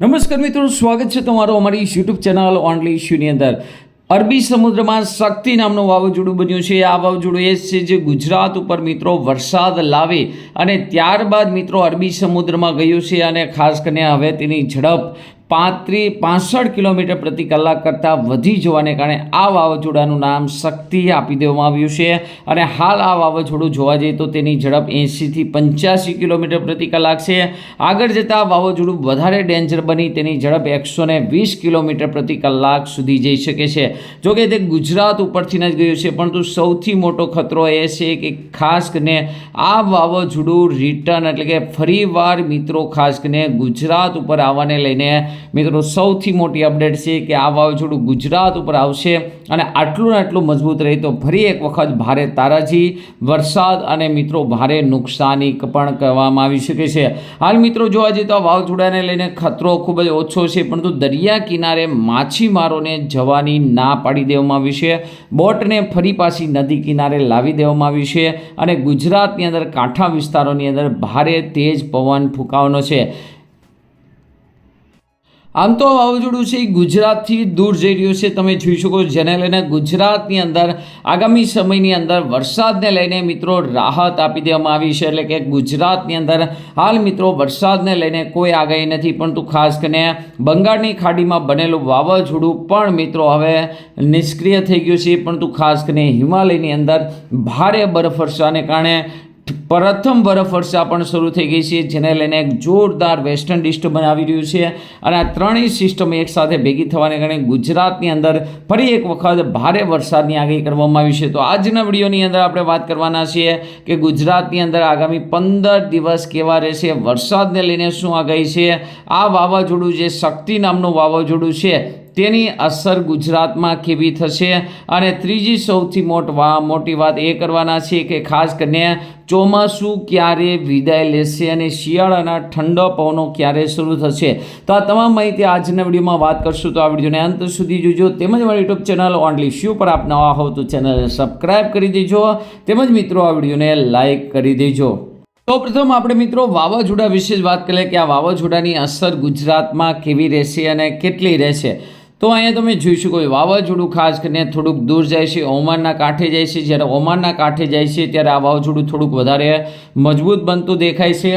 નમસ્કાર મિત્રો, સ્વાગત છે તમારું અમારી યુટ્યુબ ચેનલ ઓનલી ઇશ્યુની અંદર. અરબી સમુદ્રમાં શક્તિ નામનું વાવાઝોડું બન્યું છે. આ વાવાઝોડું એ છે જે ગુજરાત ઉપર મિત્રો વરસાદ લાવે અને ત્યારબાદ મિત્રો અરબી સમુદ્રમાં ગયું છે અને ખાસ કરીને હવે તેની ઝડપ પાંત્રીસ પાસઠ કિલોમીટર પ્રતિ કલાક કરતાં વધી જવાને કારણે આ વાવાઝોડાનું નામ શક્તિ આપી દેવામાં આવ્યું છે. અને હાલ આ વાવાઝોડું જોવા જઈએ તો તેની ઝડપ એંશીથી પંચ્યાસી કિલોમીટર પ્રતિ કલાક છે. આગળ જતાં વાવાઝોડું વધારે ડેન્જર બની તેની ઝડપ એકસો ને વીસ કિલોમીટર પ્રતિ કલાક સુધી જઈ શકે છે. જો કે તે ગુજરાત ઉપરથી જ ગયું છે, પરંતુ સૌથી મોટો ખતરો એ છે કે ખાસ કરીને આ વાવાઝોડું રિટર્ન એટલે કે ફરીવાર મિત્રો ખાસ કરીને ગુજરાત ઉપર આવવાને લઈને મિત્રો, સૌથી મોટી અપડેટ છે કે આ વાવાઝોડું ગુજરાત ઉપર આવશે અને આટલું ને આટલું મજબૂત રહે તો ફરી એક વખત ભારે તારાજી, વરસાદ અને મિત્રો, ભારે નુકસાની પણ કરવામાં આવી શકે છે. હાલ મિત્રો જોવા જઈએ તો આ વાવાઝોડાને લઈને ખતરો ખૂબ જ ઓછો છે, પરંતુ દરિયા કિનારે માછીમારોને જવાની ના પાડી દેવામાં આવી છે. બોટને ફરી પાછી નદી કિનારે લાવી દેવામાં આવી છે અને ગુજરાતની અંદર કાંઠા વિસ્તારોની અંદર ભારે તેજ પવન ફૂંકાવાનો છે. આમ તો વાવાઝોડું છે એ ગુજરાતથી દૂર જઈ રહ્યું છે. તમે જોઈ શકો જેને લઈને ગુજરાતની અંદર આગામી સમયની અંદર વરસાદને લઈને મિત્રો રાહત આપી દેવામાં આવી છે. એટલે કે ગુજરાતની અંદર હાલ મિત્રો વરસાદને લઈને કોઈ આગાહી નથી. પરંતુ ખાસ કરીને બંગાળની ખાડીમાં બનેલું વાવાઝોડું પણ મિત્રો હવે નિષ્ક્રિય થઈ ગયું છે. પરંતુ ખાસ કરીને હિમાલયની અંદર ભારે બરફ વર્ષાને કારણે પ્રથમ બરફવર્ષા પણ શરૂ થઈ ગઈ છે, જેને લઈને એક જોરદાર વેસ્ટર્ન ડિસ્ટર્બ બનાવી રહ્યું છે. અને આ ત્રણેય સિસ્ટમ એકસાથે ભેગી થવાને કારણે ગુજરાતની અંદર ફરી એક વખત ભારે વરસાદની આગાહી કરવામાં આવી છે. તો આજના વિડીયોની અંદર આપણે વાત કરવાના છીએ કે ગુજરાતની અંદર આગામી પંદર દિવસ કેવા રહેશે, વરસાદને લઈને શું આગાહી છે? આ વાવાઝોડું જે શક્તિ નામનું વાવાઝોડું છે તેની અસર ગુજરાતમાં કેવી થશે? અને ત્રીજી સૌથી મોટ વા, મોટી વાત એ કરવાના છે કે ખાસ કરીને ચોમાસું ક્યારે વિદાય લેશે અને શિયાળાના ઠંડા પવનો ક્યારે શરૂ થશે? તો આ તમામ માહિતી આજના વિડીયોમાં વાત કરશું. તો આ વિડીયોને અંત સુધી જોજો. તેમજ મારી યુટ્યુબ ચેનલ ઓનલી શ્યુ પર આપ નવા હોવ તો ચેનલને સબસ્ક્રાઈબ કરી દેજો. તેમજ મિત્રો, આ વિડીયોને લાઇક કરી દેજો. તો પ્રથમ આપણે મિત્રો વાવાઝોડા વિશે જ વાત કરીએ કે આ વાવાઝોડાની અસર ગુજરાતમાં કેવી રહેશે અને કેટલી રહેશે? તો અહીંયા તમે જોઈ શકો વાવાઝોડું ખાસ કરીને થોડુંક દૂર જાય છે, ઓમાનના કાંઠે જાય છે. જ્યારે ઓમાનના કાંઠે જાય છે, ત્યારે આ વાવાઝોડું થોડુંક વધારે મજબૂત બનતું દેખાય છે.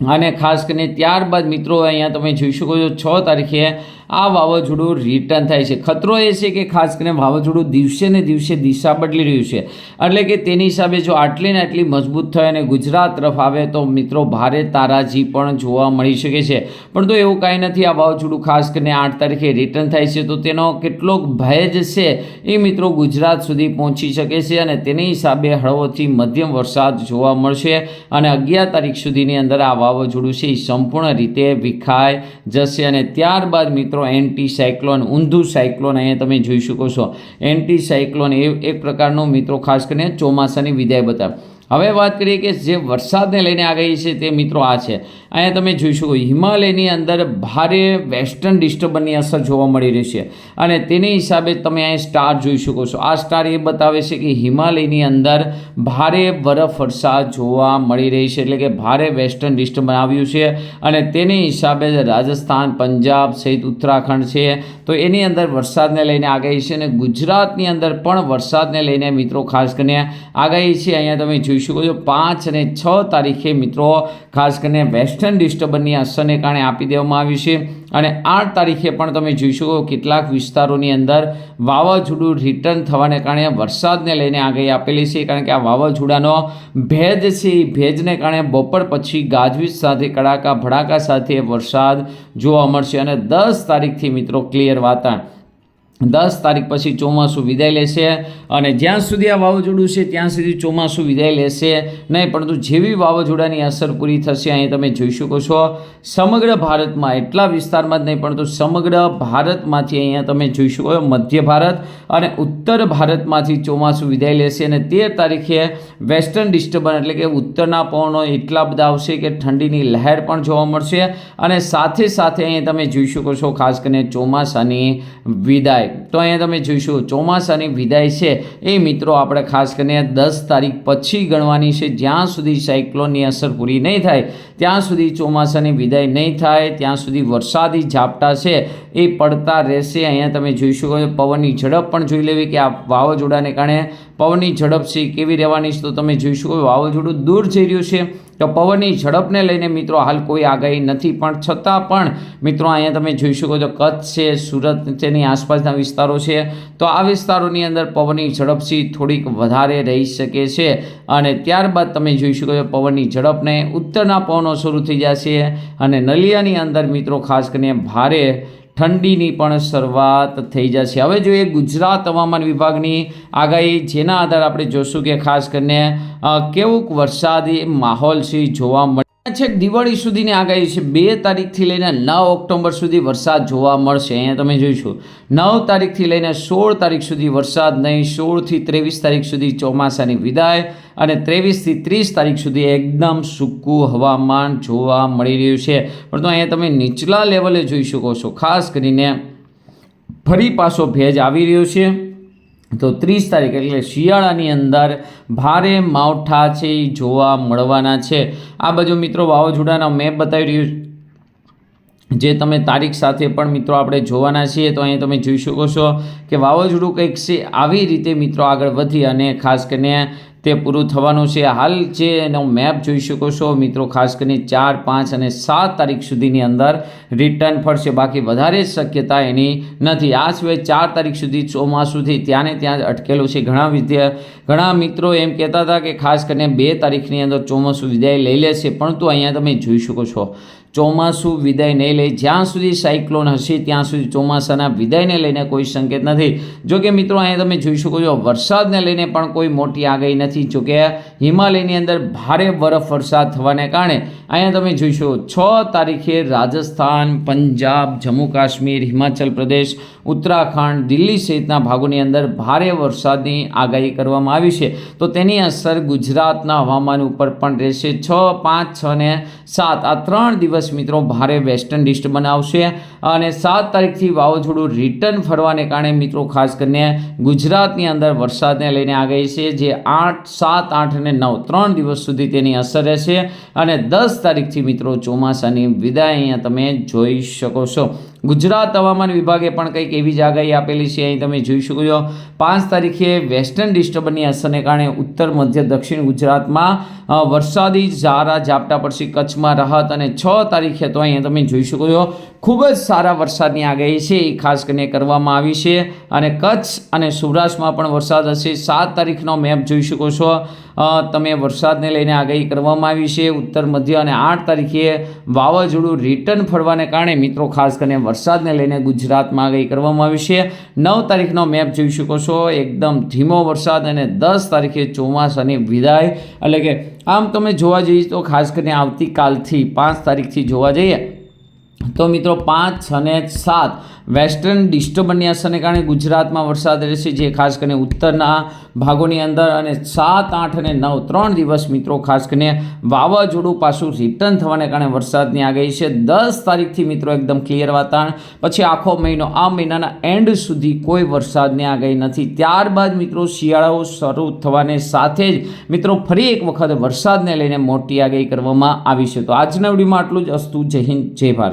અને ખાસ કરીને ત્યારબાદ મિત્રો અહીંયા તમે જોઈ શકો છો, છ તારીખે આ વાવાઝોડું રિટર્ન થાય છે. ખતરો એ છે કે ખાસ કરીને વાવાઝોડું દિવસે ને દિવસે દિશા બદલી રહ્યું છે. એટલે કે તેની હિસાબે જો આટલી ને આટલી મજબૂત થાય અને ગુજરાત તરફ આવે તો મિત્રો ભારે તારાજી પણ જોવા મળી શકે છે. પણ તો એવું કાંઈ નથી, આ વાવાઝોડું ખાસ કરીને આઠ તારીખે રિટર્ન થાય છે. તો તેનો કેટલોક ભય જ છે એ મિત્રો ગુજરાત સુધી પહોંચી શકે છે અને તેની હિસાબે હળવોથી મધ્યમ વરસાદ જોવા મળશે. અને અગિયાર તારીખ સુધીની અંદર આ વાવાઝોડું છે એ સંપૂર્ણ રીતે વિખાઈ જશે અને ત્યારબાદ મિત્રો એન્ટી સાયક્લોન ઊંધું સાયક્લોન અહીંયા તમે જોઈ શકો છો. એન્ટી સાયક્લોન એ એક પ્રકારનો મિત્રો, ખાસ કરીને ચોમાસાની વિદાય બતાવે. હવે વાત કરીએ કે જે વરસાદને લઈને આગાહી છે તે મિત્રો આ છે. અહીંયા તમે જોઈ શકો હિમાલયની અંદર ભારે વેસ્ટર્ન ડિસ્ટર્બન્સની અસર જોવા મળી રહી છે અને તેની હિસાબે તમે અહીં સ્ટાર જોઈ શકો છો. આ સ્ટાર એ બતાવે છે કે હિમાલયની અંદર ભારે બરફ વરસાદ જોવા મળી રહી છે એટલે કે ભારે વેસ્ટર્ન ડિસ્ટર્બન્સ આવ્યું છે અને તેની હિસાબે રાજસ્થાન, પંજાબ સહિત ઉત્તરાખંડ છે. તો એની અંદર વરસાદને લઈને આગાહી છે અને ગુજરાતની અંદર પણ વરસાદને લઈને મિત્રો ખાસ કરીને આગાહી છે. અહીંયા તમે જોઈ શકો છો પાંચ અને છ તારીખે મિત્રો, ખાસ કરીને વેસ્ટર્ન ડિસ્ટર્બન્સની અસરને કારણે આપી દેવામાં આવ્યું છે. અને આઠ તારીખે પણ તમે જોઈ શકો કેટલાક વિસ્તારોની અંદર વાવાઝોડું રિટર્ન થવાને કારણે વરસાદને લઈને આગાહી આપેલી છે, કારણ કે આ વાવાઝોડાનો ભેજ છે. એ ભેજને કારણે બપોર પછી ગાજવીજ સાથે, કડાકા ભડાકા સાથે વરસાદ જોવા મળશે. અને દસ તારીખથી મિત્રો ક્લિયર વાતાવરણ. દસ તારીખ પછી ચોમાસું વિદાય લેશે અને જ્યાં સુધી આ વાવાઝોડું છે, ત્યાં સુધી ચોમાસું વિદાય લેશે. નહીં, પરંતુ જેવી વાવાઝોડાની અસર પૂરી થશે, અહીં તમે જોઈ શકો છો. સમગ્ર ભારતમાં, એટલા વિસ્તારમાં જ નહીં, પરંતુ સમગ્ર ભારતમાંથી અહીંયા તમે જોઈ શકો મધ્ય ભારત અને ઉત્તર ભારતમાંથી ચોમાસું વિદાય લેશે અને તેર તારીખે વેસ્ટર્ન ડિસ્ટર્બન્સ, એટલે કે ઉત્તરના પવનો એટલા બધા આવશે કે ઠંડીની લહેર પણ જોવા મળશે. અને સાથે સાથે અહીંયા તમે જોઈ શકો છો, ખાસ કરીને ચોમાસાની વિદાય. તો અહીંયા તમે જોઈશું, ચોમાસાની વિદાય છે. એ મિત્રો આપણે ખાસ કરીને દસ તારીખ પછી ગણવાની છે. જ્યાં સુધી સાયક્લોનની અસર પૂરી નહીં થાય, ત્યાં સુધી ચોમાસાની વિદાય નહીં થાય, ત્યાં સુધી વરસાદી ઝાપટા છે, એ પડતા રહેશે. અહીંયા તમે જોઈ શકો પવનની ઝડપ પણ જોઈ લેવી કે આ વાવાઝોડાને કારણે પવનની ઝડપ છે કેવી રહેવાની છે તો તમે જોઈ શકો વાવાઝોડું દૂર જઈ રહ્યું છે. તો પવનની ઝડપને લઈને મિત્રો હાલ કોઈ આગાહી નથી, પણ છતાં પણ મિત્રો અહીંયા તમે જોઈ શકો છો, કચ્છ છે, સુરત તેની આસપાસના વિસ્તારો છે. તો આ વિસ્તારોની અંદર પવનની ઝડપ છે થોડીક વધારે રહી શકે છે. અને ત્યારબાદ તમે જોઈ શકો છો, પવનની ઝડપને ઉત્તરના પવનો શરૂ થઈ જશે. અને નલિયાની અંદર મિત્રો ખાસ કરીને ભારે ઠંડીની પણ શરૂઆત થઈ જશે. હવે જોઈએ ગુજરાત હવામાન વિભાગની આગાહી. જેના આધારે આપણે જોશું કે ખાસ કરીને કેવુંક વરસાદી માહોલ છે જોવા મળે છેક દિવાળી સુધીની આગાહી છે. બે તારીખથી લઈને નવ ઓક્ટોબર સુધી વરસાદ જોવા મળશે. અહીંયા તમે જોઈશું. નવ તારીખથી લઈને સોળ તારીખ સુધી વરસાદ નહીં, સોળથી ત્રેવીસ તારીખ સુધી ચોમાસાની વિદાય. અને ત્રેવીસથી ત્રીસ તારીખ સુધી એકદમ સૂકું હવામાન જોવા મળી રહ્યું છે. પરંતુ અહીંયા તમે નીચલા લેવલે જોઈ શકો છો. ખાસ કરીને ફરી પાછો ભેજ આવી રહ્યો છે. તો ત્રીસ તારીખ એટલે શિયાળાની અંદર ભારે માવઠા છે એ જોવા મળવાના છે. આ બાજુ મિત્રો વાવાઝોડાનો મેપ બતાવી રહ્યું જે તમે તારીખ સાથે પણ મિત્રો આપણે જોવાના છીએ. તો અહીંયા તમે જોઈ શકો છો કે વાવાઝોડું કંઈક છે, આવી રીતે મિત્રો આગળ વધી અને ખાસ કરીને તે પૂરું થવાનું છે. હાલ જે એનો મેપ જોઈ શકો છો મિત્રો, ખાસ કરીને ચાર, પાંચ અને સાત તારીખ સુધીની અંદર રિટર્ન ફરશે. બાકી વધારે શક્યતા એની નથી. આ સિવાય ચાર તારીખ સુધી ચોમાસુથી ત્યાં ને ત્યાં અટકેલું છે. ઘણા વિદ્યા, ઘણા મિત્રો એમ કહેતા હતા કે ખાસ કરીને બે તારીખની અંદર ચોમાસું વિદાય લઈ લેશે, પરંતુ અહીંયા તમે જોઈ શકો છો ચોમાસું વિદાય નહીં લે. જ્યાં સુધી સાયક્લોન હશે, ત્યાં સુધી ચોમાસાના વિદાયને લઈને કોઈ સંકેત નથી. જો કે મિત્રો, અહીંયા તમે જોઈ શકો છો, વરસાદને લઈને પણ કોઈ મોટી આગાહી નથી. જો કે હિમાલયની અંદર ભારે બરફ વરસાદ થવાને કારણે અહીંયા તમે જોઈશો છ તારીખે રાજસ્થાન, પંજાબ, જમ્મુ કાશ્મીર, હિમાચલ પ્રદેશ, ઉત્તરાખંડ, દિલ્હી સહિતના ભાગોની અંદર ભારે વરસાદની આગાહી કરવામાં આવી છે. તો તેની અસર ગુજરાતના હવામાન ઉપર પણ રહેશે. છ, પાંચ, છ ને સાત આ ત્રણ દિવસ મિત્રો ભારે વેસ્ટર્ન ડિસ્ટર્બન્સ આવશે અને સાત તારીખથી વાવાઝોડું રિટર્ન ફરવાને કારણે મિત્રો ખાસ કરીને ગુજરાતની અંદર વરસાદને લઈને આગાહી છે, જે આઠ, સાત, આઠ અને નવ, ત્રણ દિવસ સુધી તેની અસર રહેશે અને દસ તારીખથી મિત્રો ચોમાસાની વિદાય અહીંયા તમે જોઈ શકો છો. ગુજરાત હવામાન વિભાગે પણ કંઈક એવી જ આગાહી આપેલી છે, અહીં તમે જોઈ શકો છો. પાંચ તારીખે વેસ્ટર્ન ડિસ્ટર્બન્સની અસરને કારણે ઉત્તર, મધ્ય, દક્ષિણ ગુજરાતમાં વરસાદી ઝારા ઝાપટા પડશે, કચ્છમાં રાહત અને છ તારીખે તો અહીંયા તમે જોઈ શકો છો, ખૂબ જ સારા વરસાદની આગાહી છે, એ ખાસ કરીને કરવામાં આવી છે. અને કચ્છ અને સૌરાષ્ટ્રમાં પણ વરસાદ હશે. સાત તારીખનો મેપ જોઈ શકો છો. તમે વરસાદને લઈને આગાહી કરવામાં આવી છે. ઉત્તર, મધ્ય અને આઠ તારીખે વાવાઝોડું રિટર્ન ફરવાને કારણે મિત્રો, ખાસ કરીને વરસાદને લઈને ગુજરાતમાં આગાહી કરવામાં આવી છે. નવ તારીખનો મેપ જોઈ શકો છો. એકદમ ધીમો વરસાદ અને દસ તારીખે ચોમાસાની વિદાય. એટલે કે આમ તમે જોવા જઈએ તો ખાસ કરીને આવતીકાલથી પાંચ તારીખથી જોવા જઈએ તો મિત્રો પાંચ અને સાત. વેસ્ટર્ન ડિસ્ટર્બન્સની કારણે ગુજરાતમાં વરસાદ રહેશે, જે ખાસ કરીને ઉત્તરના ભાગોની અંદર. અને સાત, આઠ અને નવ, ત્રણ દિવસ મિત્રો ખાસ કરીને વાવાઝોડું પાછું રિટર્ન થવાને કારણે વરસાદની આગાહી છે. દસ તારીખથી મિત્રો એકદમ ક્લિયર વાતાવરણ. પછી આખો મહિનો, આ મહિનાના એન્ડ સુધી કોઈ વરસાદની આગાહી નથી. ત્યારબાદ મિત્રો શિયાળાઓ શરૂ થવાને સાથે જ મિત્રો ફરી એક વખત વરસાદને લઈને મોટી આગાહી કરવામાં આવી છે. તો આજના વિડીયોમાં આટલું જ. અસ્તુ, જય હિન્દ, જય ભારત.